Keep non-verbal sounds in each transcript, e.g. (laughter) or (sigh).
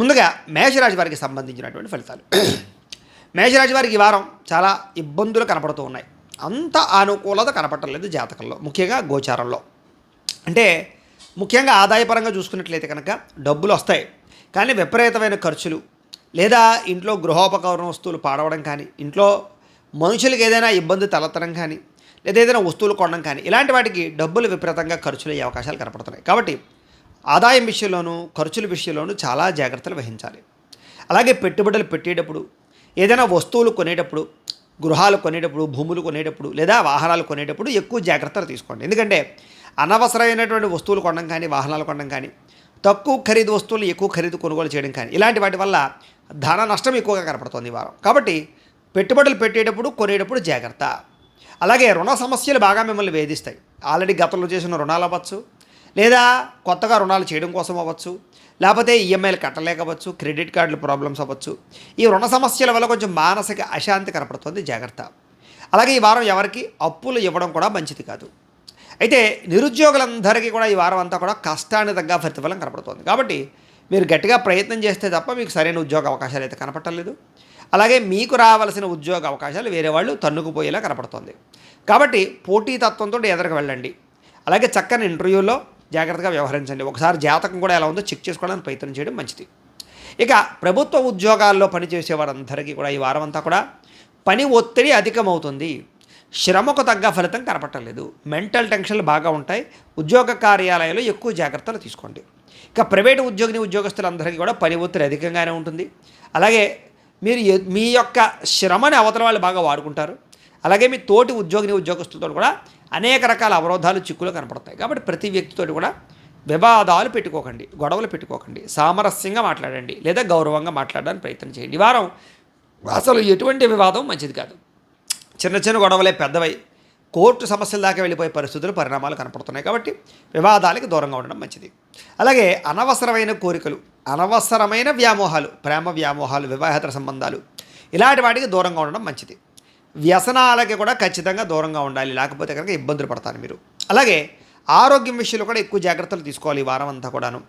ముందుగా మేషరాశి వారికి సంబంధించినటువంటి ఫలితాలు. (clears throat) మేషరాశి వారికి ఈ వారం చాలా ఇబ్బందులు కనపడుతూ ఉన్నాయి. అంత అనుకూలత కనపడలేదు జాతకంలో ముఖ్యంగా గోచారంలో. అంటే ముఖ్యంగా ఆదాయపరంగా చూసుకున్నట్లయితే కనుక డబ్బులు వస్తాయి. కానీ విపరీతమైన ఖర్చులు లేదా ఇంట్లో గృహోపకరణ వస్తువులు పాడవడం కానీ ఇంట్లో మనుషులకు ఏదైనా ఇబ్బంది తలెత్తడం కానీ లేదా ఏదైనా వస్తువులు కొనడం కానీ ఇలాంటి వాటికి డబ్బులు విపరీతంగా ఖర్చులు అయ్యే అవకాశాలు కనపడుతున్నాయి. కాబట్టి ఆదాయం విషయంలోనూ ఖర్చుల విషయంలోనూ చాలా జాగ్రత్తలు వహించాలి. అలాగే పెట్టుబడులు పెట్టేటప్పుడు ఏదైనా వస్తువులు కొనేటప్పుడు గృహాలు కొనేటప్పుడు భూములు కొనేటప్పుడు లేదా వాహనాలు కొనేటప్పుడు ఎక్కువ జాగ్రత్తలు తీసుకోండి. ఎందుకంటే అనవసరమైనటువంటి వస్తువులు కొనడం కానీ వాహనాలు కొనడం కానీ తక్కువ ఖరీదు వస్తువులు ఎక్కువ ఖరీదు కొనుగోలు చేయడం కానీ ఇలాంటి వాటి వల్ల ధన నష్టం ఎక్కువగా కనపడుతుంది ఈ వారం. కాబట్టి పెట్టుబడులు పెట్టేటప్పుడు కొనేటప్పుడు జాగ్రత్త. అలాగే రుణ సమస్యలు బాగా మిమ్మల్ని వేధిస్తాయి. ఆల్రెడీ గతంలో చేసిన రుణాలు అవ్వచ్చు లేదా కొత్తగా రుణాలు చేయడం కోసం అవ్వచ్చు లేకపోతే ఈఎంఐలు కట్టలేకపోవచ్చు క్రెడిట్ కార్డుల ప్రాబ్లమ్స్ అవ్వచ్చు. ఈ రుణ సమస్యల వల్ల కొంచెం మానసిక అశాంతి కనపడుతుంది జాగ్రత్త. అలాగే ఈ వారం ఎవరికి? అప్పులు ఇవ్వడం కూడా మంచిది కాదు. అయితే నిరుద్యోగులందరికీ కూడా ఈ వారం అంతా కూడా కష్టాన్ని తగ్గ ప్రతిఫలం కనపడుతుంది. కాబట్టి మీరు గట్టిగా ప్రయత్నం చేస్తే తప్ప మీకు సరైన ఉద్యోగ అవకాశాలు అయితే కనపడలేదు అలాగే మీకు రావాల్సిన ఉద్యోగ అవకాశాలు వేరే వాళ్ళు తన్నుకుపోయేలా కనపడుతుంది. కాబట్టి పోటీతత్వంతో ఎదురుకు వెళ్ళండి. అలాగే చక్కని ఇంటర్వ్యూలో జాగ్రత్తగా వ్యవహరించండి. ఒకసారి జాతకం కూడా ఎలా ఉందో చెక్ చేసుకోవడానికి ప్రయత్నం చేయడం మంచిది. ఇక ప్రభుత్వ ఉద్యోగాల్లో పనిచేసే వారందరికీ కూడా ఈ వారం అంతా కూడా పని ఒత్తిడి అధికమవుతుంది. శ్రమకు తగ్గ ఫలితం కనపట్టలేదు మెంటల్ టెన్షన్లు బాగా ఉంటాయి. ఉద్యోగ కార్యాలయాల్లో ఎక్కువ జాగ్రత్తలు తీసుకోండి. ఇక ప్రైవేటు ఉద్యోగిని ఉద్యోగస్తులందరికీ కూడా పని ఒత్తిడి అధికంగానే ఉంటుంది. అలాగే మీరు మీ యొక్క శ్రమని అవతల వాళ్ళు బాగా వాడుకుంటారు. అలాగే మీ తోటి ఉద్యోగిని ఉద్యోగస్తులతో కూడా అనేక రకాల అవరోధాలు చిక్కులు కనపడతాయి. కాబట్టి ప్రతి వ్యక్తితో కూడా వివాదాలు పెట్టుకోకండి గొడవలు పెట్టుకోకండి సామరస్యంగా మాట్లాడండి లేదా గౌరవంగా మాట్లాడడానికి ప్రయత్నం చేయండి. ఈ వారం అసలు ఎటువంటి వివాదం మంచిది కాదు. చిన్న చిన్న గొడవలే పెద్దవై కోర్టు సమస్యల దాకా వెళ్ళిపోయే పరిస్థితులు పరిణామాలు కనపడుతున్నాయి. కాబట్టి వివాదాలకి దూరంగా ఉండడం మంచిది. అలాగే అనవసరమైన కోరికలు అనవసరమైన వ్యామోహాలు ప్రేమ వ్యామోహాలు వివాహేతర సంబంధాలు ఇలాంటి వాటికి దూరంగా ఉండడం మంచిది. వ్యసనాలకి కూడా ఖచ్చితంగా దూరంగా ఉండాలి. లేకపోతే కనుక ఇబ్బందులు పడతారు మీరు. అలాగే ఆరోగ్యం విషయంలో కూడా ఎక్కువ జాగ్రత్తలు తీసుకోవాలి ఈ వారం అంతా కూడాను.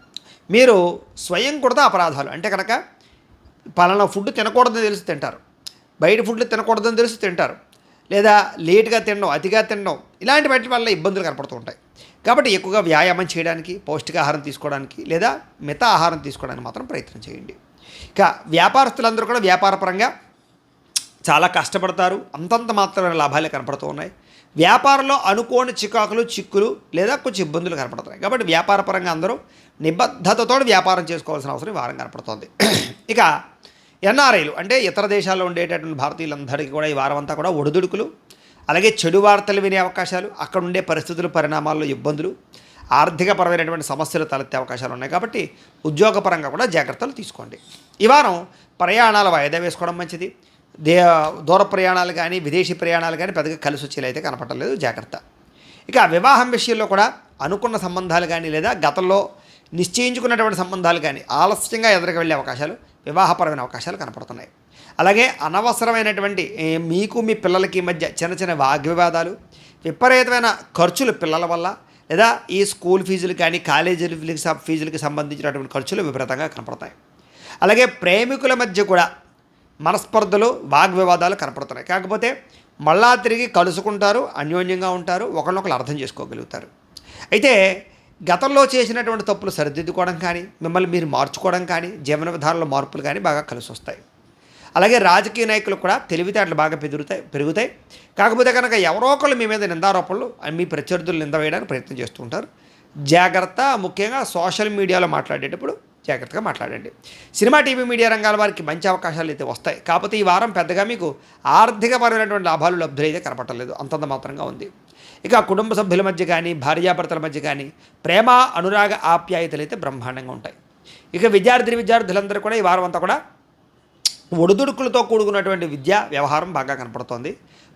మీరు స్వయం కూడా అపరాధాలు. అంటే కనుక పలానా ఫుడ్ తినకూడదని తెలిసి తింటారు. బయట ఫుడ్లు తినకూడదని తెలిసి తింటారు. లేదా లేట్గా తినడం అతిగా తినడం ఇలాంటి వాటి వల్ల ఇబ్బందులు కనపడుతూ ఉంటాయి. కాబట్టి ఎక్కువగా వ్యాయామం చేయడానికి పౌష్టికాహారం తీసుకోవడానికి లేదా మిత ఆహారం తీసుకోవడానికి మాత్రం ప్రయత్నం చేయండి. ఇక వ్యాపారస్తులందరూ కూడా వ్యాపారపరంగా చాలా కష్టపడతారు. అంతంత మాత్రమే లాభాలే కనపడుతూ ఉన్నాయి. వ్యాపారంలో అనుకోని చికాకులు చిక్కులు లేదా కొంచెం ఇబ్బందులు కనపడుతున్నాయి. కాబట్టి వ్యాపారపరంగా అందరూ నిబద్ధతతో వ్యాపారం చేసుకోవాల్సిన అవసరం వారం కనపడుతోంది. ఇక ఎన్ఆర్ఐలు అంటే ఇతర దేశాల్లో ఉండేటటువంటి భారతీయులందరికీ కూడా ఈ వారం అంతా కూడా ఒడిదుడుకులు అలాగే చెడు వార్తలు వినే అవకాశాలు అక్కడ ఉండే పరిస్థితులు పరిణామాల్లో ఇబ్బందులు ఆర్థికపరమైనటువంటి సమస్యలు తలెత్తే అవకాశాలు ఉన్నాయి. కాబట్టి ఉద్యోగపరంగా కూడా జాగ్రత్తలు తీసుకోండి. ఈ వారం ప్రయాణాలు వాయిదా వేసుకోవడం మంచిది. దే దూర ప్రయాణాలు కానీ విదేశీ ప్రయాణాలు కానీ పెద్దగా కలిసి వచ్చేలా అయితే కనపడలేదు. జాగ్రత్త. ఇక వివాహం విషయంలో కూడా అనుకున్న సంబంధాలు కానీ లేదా గతంలో నిశ్చయించుకున్నటువంటి సంబంధాలు కానీ ఆలస్యంగా ఎదురుకు వెళ్ళే అవకాశాలు వివాహపరమైన అవకాశాలు కనపడుతున్నాయి. అలాగే అనవసరమైనటువంటి మీకు మీ పిల్లలకి మధ్య చిన్న చిన్న వాగ్వివాదాలు విపరీతమైన ఖర్చులు పిల్లల వల్ల లేదా ఈ స్కూల్ ఫీజులు కానీ కాలేజీల ఫీజులకి ఫీజులకి సంబంధించినటువంటి ఖర్చులు విపరీతంగా కనపడతాయి. అలాగే ప్రేమికుల మధ్య కూడా మనస్పర్ధలు వాగ్వివాదాలు కనపడుతున్నాయి. కాకపోతే మళ్ళా తిరిగి కలుసుకుంటారు అన్యోన్యంగా ఉంటారు ఒకరినొకరు అర్థం చేసుకోగలుగుతారు. అయితే గతంలో చేసినటువంటి తప్పులు సరిదిద్దుకోవడం కానీ మిమ్మల్ని మీరు మార్చుకోవడం కానీ జీవన విధానంలో మార్పులు కానీ బాగా కలిసి వస్తాయి అలాగే రాజకీయ నాయకులు కూడా తెలివితేటలు బాగా పెరుగుతాయి పెరుగుతాయి. కాకపోతే కనుక ఎవరో ఒకళ్ళు మీ మీద నిందారోపణలు మీ ప్రత్యర్థులు నింద వేయడానికి ప్రయత్నం చేస్తూ ఉంటారు. జాగ్రత్త ముఖ్యంగా సోషల్ మీడియాలో మాట్లాడేటప్పుడు జాగ్రత్తగా మాట్లాడండి. సినిమా టీవీ మీడియా రంగాల వారికి మంచి అవకాశాలు అయితే వస్తాయి. కాకపోతే ఈ వారం పెద్దగా మీకు ఆర్థికపరమైనటువంటి లాభాలు లబ్ధులైతే కనపడలేదు అంతంత మాత్రంగా ఉంది. ఇక కుటుంబ సభ్యుల మధ్య కానీ భార్యాభర్తల మధ్య కానీ ప్రేమ అనురాగ ఆప్యాయతలు అయితే బ్రహ్మాండంగా ఉంటాయి. ఇక విద్యార్థి విద్యార్థులందరూ కూడా ఈ వారం అంతా కూడా ఒడిదుడుకులతో కూడుకున్నటువంటి విద్య వ్యవహారం బాగా కనపడుతోంది.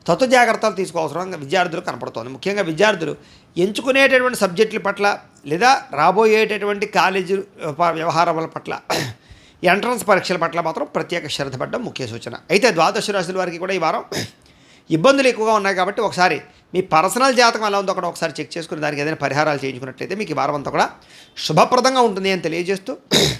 తత్వ జాగ్రత్తలు తీసుకోవాల్సిన విద్యార్థులు కనపడుతోంది. ముఖ్యంగా విద్యార్థులు ఎంచుకునేటటువంటి సబ్జెక్టుల పట్ల లేదా రాబోయేటటువంటి కాలేజీ వ్యవ- వ్యవహారాల పట్ల (clears throat) ఎంట్రన్స్ పరీక్షల పట్ల మాత్రం ప్రత్యేక శ్రద్ధ పడడం ముఖ్య సూచన. అయితే ద్వాదశ రాశుల వారికి కూడా ఈ వారం (clears throat) ఇబ్బందులు ఎక్కువగా ఉన్నాయి కాబట్టి ఒకసారి మీ పర్సనల్ జాతకం ఎలా ఉందో కూడా ఒకసారి చెక్ చేసుకుని దానికి ఏదైనా పరిహారాలు చేయించుకున్నట్లయితే మీకు ఈ వారం అంతా కూడా శుభప్రదంగా ఉంటుంది అని తెలియజేస్తూ (clears throat)